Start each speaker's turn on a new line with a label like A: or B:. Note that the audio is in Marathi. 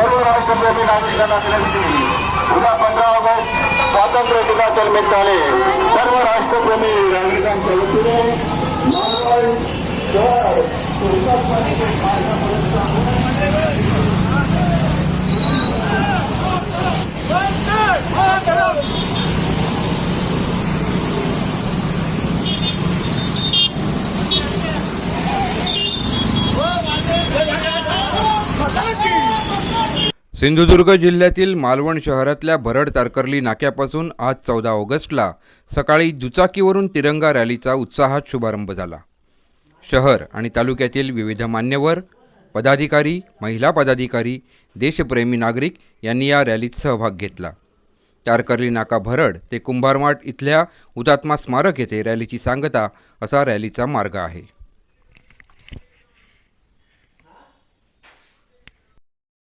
A: ठिकाणा विनंती उद्या पंद्रह ऑगस्ट स्वातंत्र्य दिनाच्या निमित्ताने सर्व राष्ट्रप्रेमी नागरिकांच्या वतीने
B: सिंधुदुर्ग जिल्ह्यातील मालवण शहरातल्या भरड तारकर्ली नाक्यापासून आज चौदा ऑगस्टला सकाळी दुचाकीवरून तिरंगा रॅलीचा उत्साहात शुभारंभ झाला. शहर आणि तालुक्यातील विविध मान्यवर पदाधिकारी महिला पदाधिकारी देशप्रेमी नागरिक यांनी या रॅलीत सहभाग घेतला. तारकर्ली नाका भरड ते कुंभारमाट इथल्या हुतात्मा स्मारक येथे रॅलीची सांगता असा रॅलीचा मार्ग आहे.